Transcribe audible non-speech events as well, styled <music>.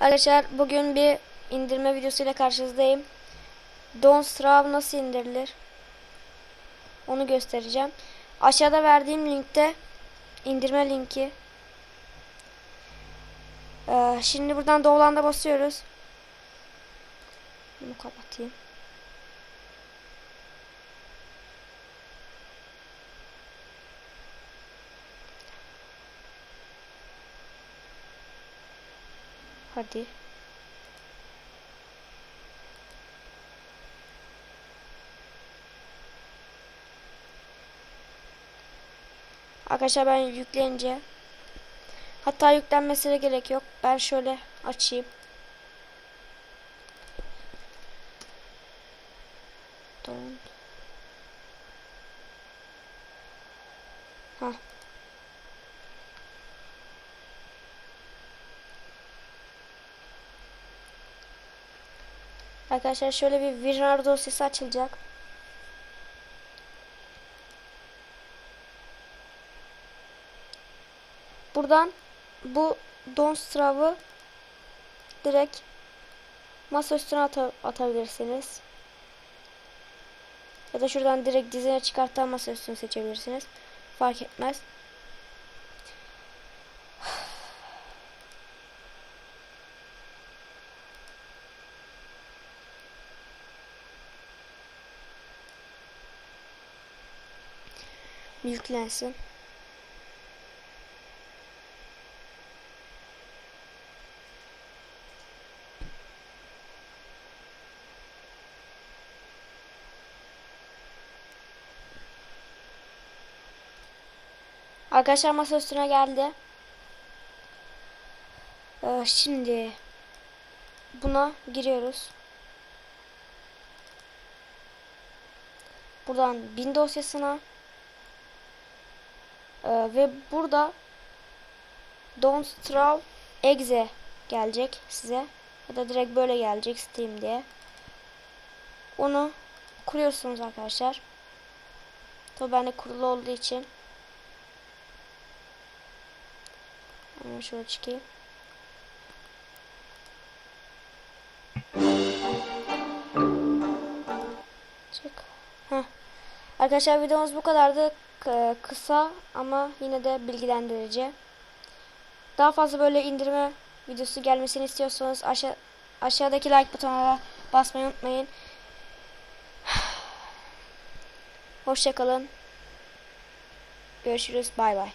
Arkadaşlar bugün bir indirme videosuyla karşınızdayım. Don't Starve nasıl indirilir? Onu göstereceğim. Aşağıda verdiğim linkte indirme linki. Ee, şimdi buradan Doğulan'da basıyoruz. Bunu kapatayım. Hadi. Arkadaşlar ben yükleyince hatta yüklenmesine gerek yok. Ben şöyle açayım. Don't. Hah. Arkadaşlar şöyle bir WinRAR dosyası açılacak. Buradan bu Donstrav'ı direkt masa üstüne ata- atabilirsiniz. Ya da şuradan direkt dizine çıkartan masa üstünü seçebilirsiniz. Fark etmez. Yüklensin. Arkadaşlar masa üstüne geldi. Ee, şimdi buna giriyoruz. Buradan bin dosyasına ee, ve burada Don't Straw Exe gelecek size. Ya da direkt böyle gelecek Steam diye. Onu kuruyorsunuz arkadaşlar. Tabi bende kurulu olduğu için. Hemen şöyle çıkayım. Çık. Heh. Arkadaşlar videomuz bu kadardı. K- kısa ama yine de bilgilendirici. Daha fazla böyle indirme videosu gelmesini istiyorsanız aşağı aşağıdaki like butonuna basmayı unutmayın. <sighs> Hoşçakalın. Görüşürüz. Bay bay.